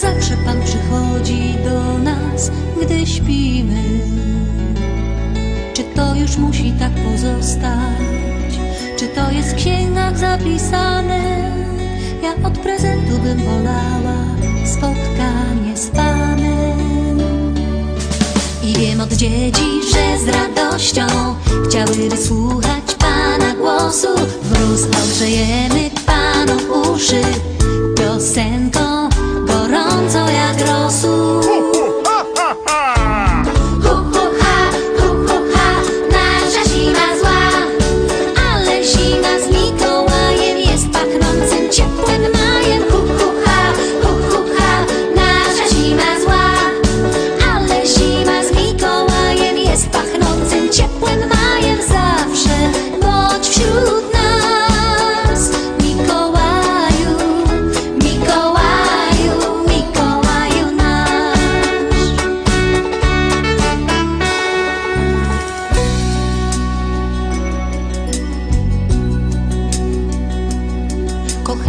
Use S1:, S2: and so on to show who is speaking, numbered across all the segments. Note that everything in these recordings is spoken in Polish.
S1: Zawsze Pan przychodzi do nas, gdy śpimy? Czy to już musi tak pozostać? Czy to jest w księgach zapisane? Ja od prezentu bym wolała spotkanie z Panem. I wiem od dzieci, że z radością chciałyby słuchać Pana głosu. Wróz ogrzejemy Panom uszy piosenką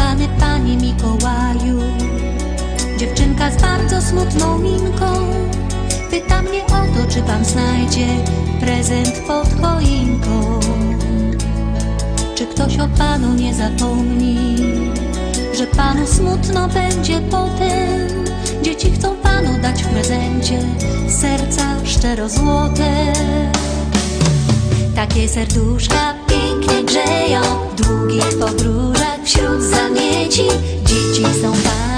S1: Kochany Panie Mikołaju, dziewczynka z bardzo smutną minką pyta mnie o to, czy Pan znajdzie prezent pod choinką. Czy ktoś o Panu nie zapomni, że Panu smutno będzie potem? Dzieci chcą Panu dać w prezencie serca szczero złote. Takie serduszka pięknie grzeją w długich podróżach noite de te.